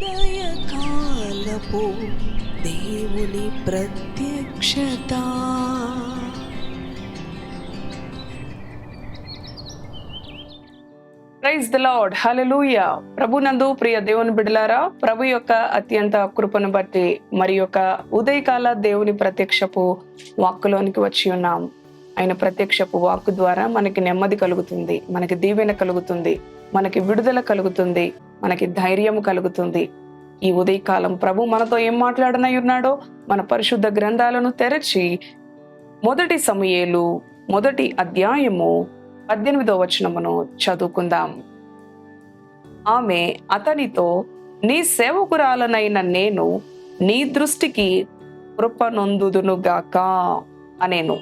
ఉదయకాలపు దేవుని ప్రత్యక్షత. ప్రైజ్ ద లార్డ్ హలలుయ ప్రభునందు ప్రియ దేవుని బిడలారా ప్రభు యొక్క అత్యంత కృపను బట్టి మరి యొక్క ఉదయకాల దేవుని ప్రత్యక్షపు వాక్కులోనికి వచ్చి ఉన్నాం. ఆయన ప్రత్యక్షపు వాక్కు ద్వారా మనకి నెమ్మది కలుగుతుంది మనకి దీవెన కలుగుతుంది మనకి విడుదల కలుగుతుంది. మనకి ధైర్యం కలుగుతుంది. ఈ ఉదయకాలం ప్రభు మనతో ఏం మాట్లాడనై ఉన్నాడో మన పరిశుద్ధ గ్రంథాలను తెరచి మొదటి సమయేలు మొదటి అధ్యాయము పద్దెనిమిదో వచనమును చదువుకుందాం. ఆమె అతనితో నీ సేవకురాలనైన నేను నీ దృష్టికి కృపనొందుదునుగాక అనేను.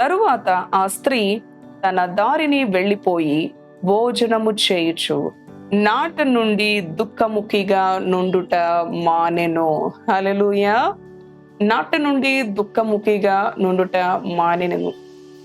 తరువాత ఆ స్త్రీ తన దారిని వెళ్ళిపోయి భోజనము చేయుచు నాట నుండి దుఃఖముఖిగా నుండుట మానెను. హల్లెలూయా నాట నుండి దుఃఖముఖిగా నుండుట మానెను.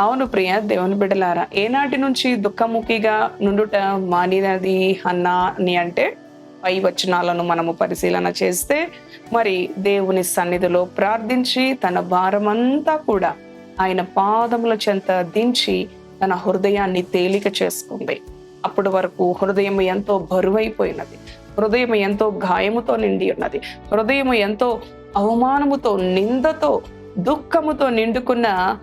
అవును ప్రియ దేవుని బిడ్డలారా ఏనాటి నుంచి దుఃఖముఖిగా నుండుట మానినది అన్నా అని అంటే? పై వచనాలను మనము పరిశీలన చేస్తే మరి దేవుని సన్నిధిలో ప్రార్థించి తన భారమంతా కూడా ఆయన పాదముల చెంత దించి తన హృదయాన్ని తేలిక చేసుకుంది. అప్పటి వరకు హృదయం ఎంతో బరువైపోయినది. హృదయం ఎంతో గాయముతో నిండి ఉన్నది. హృదయం ఎంతో అవమానముతో నిందతో దుఃఖముతో నిండుకున్న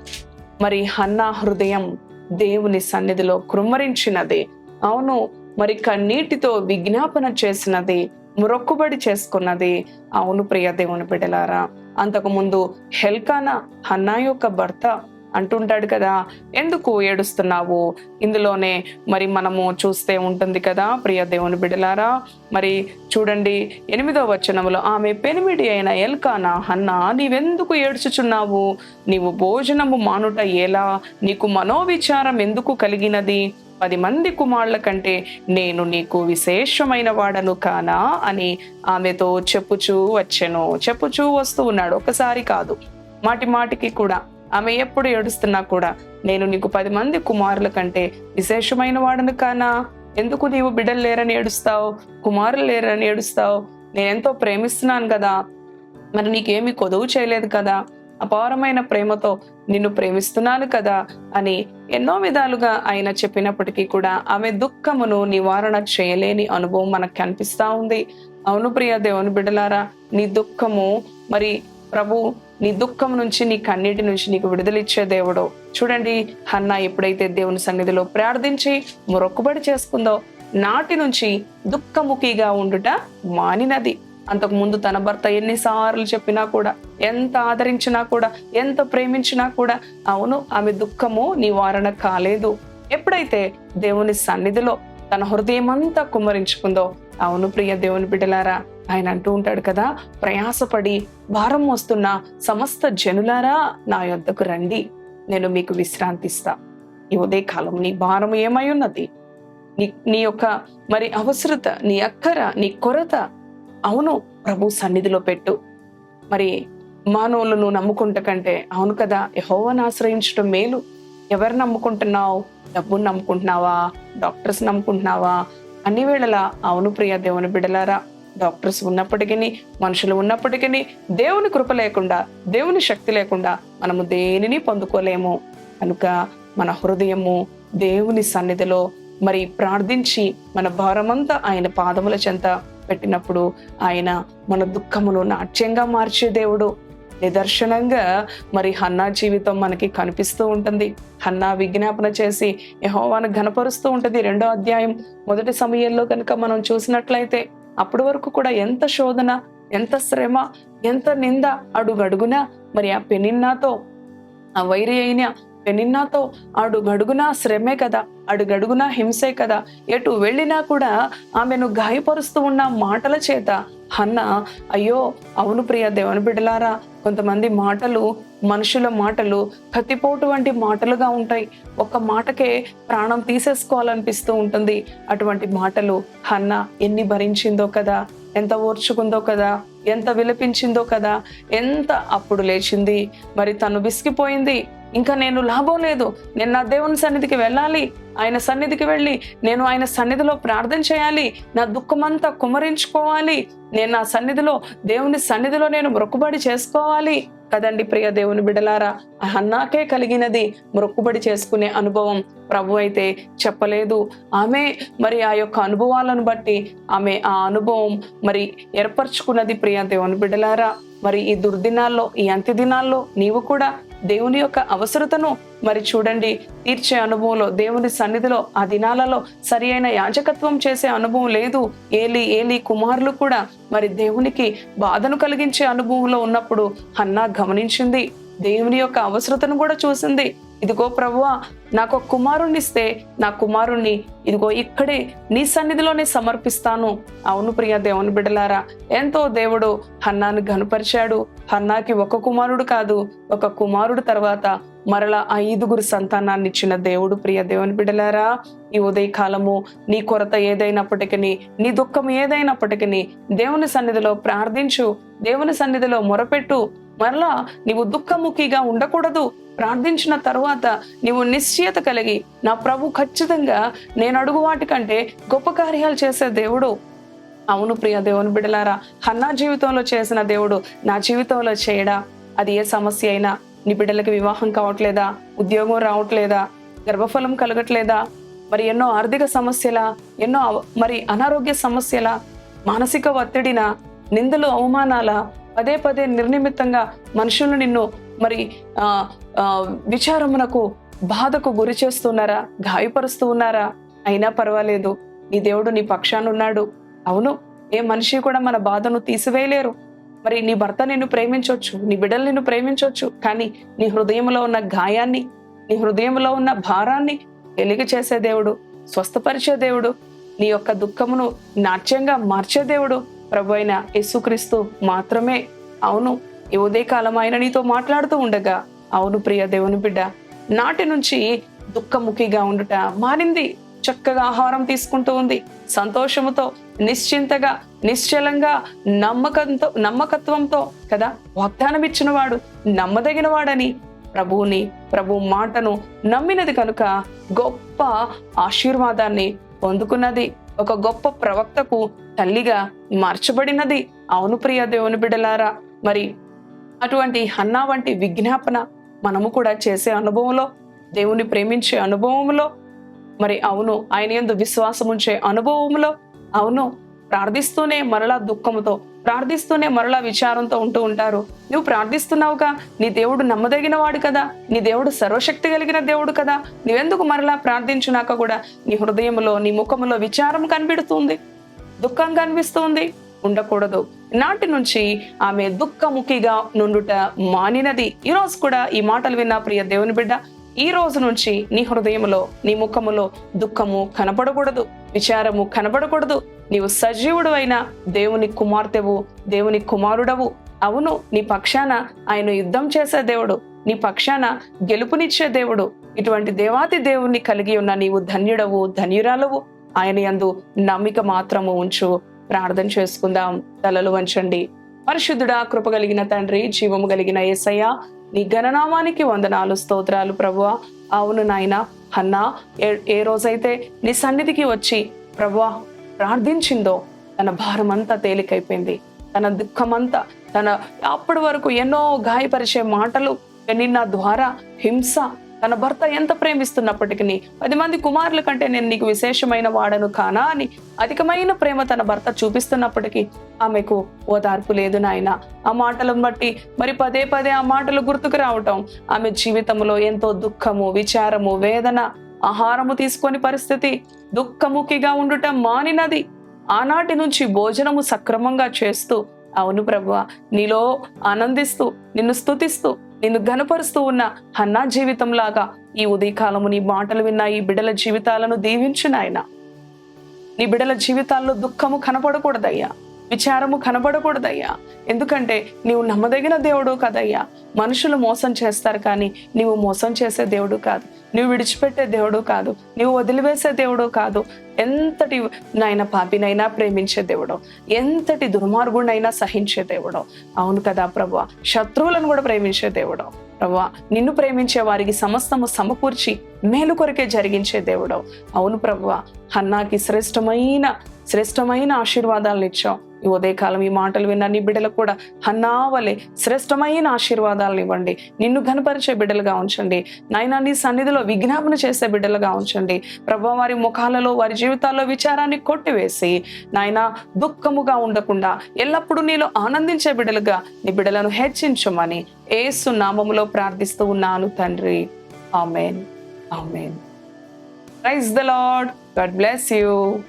మరి హన్నా హృదయం దేవుని సన్నిధిలో కృమ్మరించినది. అవును మరి కన్నీటితో విజ్ఞాపన చేసినది మొక్కుబడి చేసుకున్నది. అవును ప్రియ దేవుని బిడ్డలారా అంతకుముందు హెల్కానా హన్నా యొక్క భర్త అంటుంటాడు కదా ఎందుకు ఏడుస్తున్నావు? ఇందులోనే మరి మనము చూస్తే ఉంటుంది కదా ప్రియ దేవుని బిడలారా. మరి చూడండి ఎనిమిదో వచనములో ఆమె పెనిమిడి అయిన ఎల్కానా హన్నా నీవెందుకు ఏడ్చుచున్నావు? నీవు భోజనము మానుట ఎలా? నీకు మనోవిచారం ఎందుకు కలిగినది? పది మంది కుమారుల కంటే నేను నీకు విశేషమైన వాడను కానా? అని ఆమెతో చెప్పుచూ వచ్చెను. చెప్పుచూ వస్తూ ఉన్నాడు. ఒకసారి కాదు మాటి మాటికి కూడా. ఆమె ఎప్పుడు ఏడుస్తున్నా కూడా నేను నీకు పది మంది కుమారుల కంటే విశేషమైన వాడను కానా? ఎందుకు నీవు బిడ్డలు లేరని ఏడుస్తావు? కుమారులు లేరని ఏడుస్తావు? నేను ఎంతో ప్రేమిస్తున్నాను కదా. మరి నీకేమీ కొదువు చేయలేదు కదా. అపారమైన ప్రేమతో నిన్ను ప్రేమిస్తున్నాను కదా అని ఎన్నో విధాలుగా ఆయన చెప్పినప్పటికీ కూడా ఆమె దుఃఖమును నివారణ చేయలేని అనుభవం మనకు కనిపిస్తా ఉంది. అవును ప్రియ దేవుని బిడ్డలారా నీ దుఃఖము మరి ప్రభు నీ దుఃఖం నుంచి నీ కన్నీటి నుంచి నీకు విడుదలిచ్చే దేవుడు. చూడండి హన్నా ఎప్పుడైతే దేవుని సన్నిధిలో ప్రార్థించి మొరొక్కుబడి చేసుకుందో నాటి నుంచి దుఃఖముఖిగా ఉండుట మానినది. అంతకు ముందు తన భర్త ఎన్నిసార్లు చెప్పినా కూడా ఎంత ఆదరించినా కూడా ఎంత ప్రేమించినా కూడా అవును ఆమె దుఃఖము నివారణ కాలేదు. ఎప్పుడైతే దేవుని సన్నిధిలో తన హృదయం అంతా కుమ్మరించుకుందో అవును ప్రియ దేవుని బిడ్డలారా ఆయన అంటూ ఉంటాడు కదా ప్రయాసపడి భారం మోస్తున్న సమస్త జనులారా నా యొద్దకు రండి. నేను మీకు విశ్రాంతిస్తా. ఈ ఉదయకాలం నీ భారం ఏమై ఉన్నది? నీ నీ యొక్క మరి అవసరత నీ అక్కర నీ కొరత అవును ప్రభు సన్నిధిలో పెట్టు. మరి మానవులను నమ్ముకుంట కంటే అవును కదా యహోవను ఆశ్రయించడం మేలు. ఎవరు నమ్ముకుంటున్నావు? డబ్బును నమ్ముకుంటున్నావా? డాక్టర్స్ నమ్ముకుంటున్నావా? అన్ని వేళలా అవును ప్రియ దేవుని బిడలారా డాక్టర్స్ ఉన్నప్పటికీ మనుషులు ఉన్నప్పటికీ దేవుని కృప లేకుండా దేవుని శక్తి లేకుండా మనము దేనిని పొందుకోలేము. కనుక మన హృదయము దేవుని సన్నిధిలో మరి ప్రార్థించి మన భారమంతా ఆయన పాదముల చెంత పెట్టినప్పుడు ఆయన మన దుఃఖమును నాట్యంగా మార్చే దేవుడు. నిదర్శనంగా మరి హన్నా జీవితం మనకి కనిపిస్తూ ఉంటుంది. హన్నా విజ్ఞాపన చేసి యహోవాను ఘనపరుస్తూ ఉంటుంది రెండో అధ్యాయం మొదటి సమయంలో కనుక మనం చూసినట్లయితే అప్పటి వరకు కూడా ఎంత శోధన ఎంత శ్రమ ఎంత నింద అడుగడుగునా మరి ఆ పెనిన్నాతో ఆ వైరి అయిన పెనిన్నాతో అడుగడుగునా శ్రమే కదా అడుగడుగునా హింసే కదా ఎటు వెళ్ళినా కూడా ఆమెను గాయపరుస్తూ ఉన్న మాటల చేత హన్న అయ్యో అవును ప్రియ దేవుని బిడ్డలారా కొంతమంది మాటలు మనుషుల మాటలు కత్తిపోటు వంటి మాటలుగా ఉంటాయి. ఒక్క మాటకే ప్రాణం తీసేసుకోవాలనిపిస్తూ ఉంటుంది. అటువంటి మాటలు హన్న ఎన్ని భరించిందో కదా ఎంత ఓర్చుకుందో కదా ఎంత విలపించిందో కదా ఎంత అప్పుడు లేచింది. మరి తను విసిగిపోయింది. ఇంకా నేను లాభం లేదు. నేను నా దేవుని సన్నిధికి వెళ్ళాలి. ఆయన సన్నిధికి వెళ్ళి నేను ఆయన సన్నిధిలో ప్రార్థన చేయాలి. నా దుఃఖమంతా కుమరించుకోవాలి. నేను నా సన్నిధిలో దేవుని సన్నిధిలో నేను మొక్కుబడి చేసుకోవాలి. కదండి ప్రియ దేవుని బిడలారా అన్నాకే కలిగినది మొక్కుబడి చేసుకునే అనుభవం ప్రభు అయితే చెప్పలేదు. ఆమె మరి ఆ యొక్క అనుభవాలను బట్టి ఆమె ఆ అనుభవం మరి ఏర్పరచుకున్నది ప్రియ దేవుని బిడలారా. మరి ఈ దుర్దినాల్లో ఈ అంత్య దినాల్లో నీవు కూడా దేవుని యొక్క అవసరతను మరి చూడండి తీర్చే అనుభవంలో దేవుని సన్నిధిలో ఆ దినాలలో సరి అయిన యాజకత్వం చేసే అనుభవం లేదు. ఏలి ఏలి కుమారులు కూడా మరి దేవునికి బాధను కలిగించే అనుభవంలో ఉన్నప్పుడు హన్నా గమనించింది దేవుని యొక్క అవసరతను కూడా చూసింది. ఇదిగో ప్రభువా నాకు ఒక కుమారుణ్ణి ఇస్తే నా కుమారుణ్ణి ఇదిగో ఇక్కడే నీ సన్నిధిలోనే సమర్పిస్తాను. అవును ప్రియ దేవుని బిడ్డలారా ఎంతో దేవుడు హన్నాను గనుపరిచాడు హన్నాకి ఒక కుమారుడు కాదు ఒక కుమారుడు తర్వాత మరలా ఐదుగురు సంతానాన్ని ఇచ్చిన దేవుడు ప్రియ దేవుని బిడ్డలారా. ఈ ఉదయకాలము నీ కొరత ఏదైనప్పటికీ నీ దుఃఖం ఏదైనప్పటికీ దేవుని సన్నిధిలో ప్రార్థించు దేవుని సన్నిధిలో మొరపెట్టు మరలా నీవు దుఃఖముఖిగా ఉండకూడదు. ప్రార్థించిన తర్వాత నీవు నిశ్చయత కలిగి నా ప్రభు ఖచ్చితంగా నేను అడుగు వాటికంటే గొప్ప కార్యాలు చేసే దేవుడు. అవును ప్రియ దేవుని బిడలారా హన్నా జీవితంలో చేసిన దేవుడు నా జీవితంలో చేయడా? అది ఏ సమస్య అయినా నీ బిడ్డలకి వివాహం కావట్లేదా? ఉద్యోగం రావట్లేదా? గర్భఫలం కలగట్లేదా? మరి ఎన్నో ఆర్థిక సమస్యలా ఎన్నో అవ- మరి అనారోగ్య సమస్యల మానసిక ఒత్తిడిన నిందలు అవమానాల పదే పదే నిర్నిమిత్తంగా మనుషులు నిన్ను మరి విచారమునకు బాధకు గురి చేస్తున్నారా? గాయపరుస్తూ ఉన్నారా? అయినా పర్వాలేదు. నీ దేవుడు నీ పక్షాన ఉన్నాడు. అవును ఏ మనిషి కూడా మన బాధను తీసివేయలేరు. మరి నీ భర్త నిన్ను ప్రేమించవచ్చు నీ బిడ్డలు నిన్ను ప్రేమించవచ్చు కానీ నీ హృదయంలో ఉన్న గాయాన్ని నీ హృదయంలో ఉన్న భారాన్ని ఎలిగి చేసే దేవుడు స్వస్థపరిచే దేవుడు నీ యొక్క దుఃఖమును నాట్యంగా మార్చే దేవుడు ప్రభు అయిన యేసుక్రీస్తు మాత్రమే అవును ఈ ఉదయకాలం ఆయన నీతో మాట్లాడుతూ ఉండగా అవును ప్రియ దేవుని బిడ్డ నాటి నుంచి దుఃఖముఖిగా ఉండుట మారింది చక్కగా ఆహారం తీసుకుంటూ ఉంది సంతోషముతో నిశ్చింతగా నిశ్చలంగా నమ్మకంతో నమ్మకత్వంతో కదా వాగ్దానం ఇచ్చినవాడు నమ్మదగినవాడని నమ్మదగిన వాడని ప్రభువుని ప్రభు మాటను నమ్మినది కనుక గొప్ప ఆశీర్వాదాన్ని పొందుకున్నది. ఒక గొప్ప ప్రవక్తకు తల్లిగా మార్చబడినది అవును ప్రియ దేవుని బిడ్డలారా మరి అటువంటి హన్నా వంటి విజ్ఞాపన మనము కూడా చేసే అనుభవంలో దేవుని ప్రేమించే అనుభవంలో మరి అవును ఆయన ఎందు విశ్వాసం ఉంచే అనుభవంలో అవును ప్రార్థిస్తూనే మరలా దుఃఖంతో ప్రార్థిస్తూనే మరలా విచారంతో ఉంటూ ఉంటారు. నువ్వు ప్రార్థిస్తున్నావుగా నీ దేవుడు నమ్మదగిన వాడు కదా నీ దేవుడు సర్వశక్తి కలిగిన దేవుడు కదా నువ్వెందుకు మరలా ప్రార్థించినాక కూడా నీ హృదయంలో నీ ముఖములో విచారం కనిపెడుతుంది? దుఃఖంగా అనిపిస్తోంది. ఉండకూడదు. నాటి నుంచి ఆమె దుఃఖముఖిగా నుండుట మానినది. ఈ రోజు కూడా ఈ మాటలు విన్న ప్రియ దేవుని బిడ్డ ఈ రోజు నుంచి నీ హృదయములో నీ ముఖములో దుఃఖము కనపడకూడదు విచారము కనపడకూడదు నీవు సజీవుడు అయిన దేవుని కుమార్తెవు దేవుని కుమారుడవు. అవును నీ పక్షాన ఆయన యుద్ధం చేసే దేవుడు నీ పక్షాన గెలుపునిచ్చే దేవుడు. ఇటువంటి దేవాతి దేవుణ్ణి కలిగి ఉన్న నీవు ధన్యుడవు ధన్యురాలవు. ఆయన యందు నమ్మిక మాత్రము ఉంచు. ప్రార్థన చేసుకుందాం. తలలు వంచండి. పరిశుద్ధుడా కృప కలిగిన తండ్రి జీవము కలిగిన ఏసయ్య నీ గణనామానికి వందనాలు స్తోత్రాలు ప్రభువ. అవును నాయన హన్నా ఏ ఏ రోజైతే నీ సన్నిధికి వచ్చి ప్రభువ ప్రార్థించిందో తన భారమంతా తేలికైపోయింది. తన దుఃఖమంతా తన అప్పటి వరకు ఎన్నో గాయపరిచే మాటలు నిన్న ద్వారా హింస తన భర్త ఎంత ప్రేమిస్తున్నప్పటికీ పది మంది కుమారుల కంటే నేను నీకు విశేషమైన వాడను కానా అని అధికమైన ప్రేమ తన భర్త చూపిస్తున్నప్పటికీ ఆమెకు ఓదార్పు లేదు నాయన. ఆ మాటలను బట్టి మరి పదే పదే ఆ మాటలు గుర్తుకు రావటం ఆమె జీవితంలో ఎంతో దుఃఖము విచారము వేదన ఆహారము తీసుకొని పరిస్థితి దుఃఖముఖిగా ఉండటం మానినది. ఆనాటి నుంచి భోజనము సక్రమంగా చేస్తూ అవును ప్రభువ నీలో ఆనందిస్తూ నిన్ను స్తుతిస్తూ నిన్ను ఘనపరుస్తూ ఉన్న హన్నా జీవితంలాగా ఈ ఉదయకాలము నీ మాటలు విన్న ఈ బిడల జీవితాలను దీవించు నాయన. నీ బిడల జీవితాల్లో దుఃఖము కనపడకూడదయ్యా. విచారము కనబడకూడదయ్యా. ఎందుకంటే నీవు నమ్మదగిన దేవుడు కదయ్యా. మనుషులు మోసం చేస్తారు కానీ నీవు మోసం చేసే దేవుడు కాదు. నీవు విడిచిపెట్టే దేవుడు కాదు. నీవు వదిలివేసే దేవుడు కాదు. ఎంతటి నాయన పాపినైనా ప్రేమించే దేవుడు. ఎంతటి దుర్మార్గుడినైనా సహించే దేవుడు. అవును కదా ప్రభు. శత్రువులను కూడా ప్రేమించే దేవుడు. ప్రభా నిన్ను ప్రేమించే వారికి సమస్తము సమకూర్చి మేలు కొరకే జరిగించే దేవుడు. అవును ప్రభు. హన్నాకి శ్రేష్టమైన శ్రేష్టమైన ఆశీర్వాదాలను ఇచ్చావు. ఈ ఉదయకాలం ఈ మాటలు విన్న నీ బిడ్డలకు కూడా హన్నావలే శ్రేష్టమైన ఆశీర్వాదాలను ఇవ్వండి. నిన్ను ఘనపరిచే బిడ్డలుగా ఉంచండి. నాయన నీ సన్నిధిలో విజ్ఞాపన చేసే బిడ్డలుగా ఉంచండి. ప్రభా వారి ముఖాలలో వారి జీవితాల్లో విచారాన్ని కొట్టివేసి నాయన దుఃఖముగా ఉండకుండా ఎల్లప్పుడూ నీలో ఆనందించే బిడ్డలుగా నీ బిడ్డలను హెచ్చించమని ఏసు నామములో ప్రార్థిస్తూ ఉన్నాను తండ్రి. Amen. Amen. Praise the lord God bless you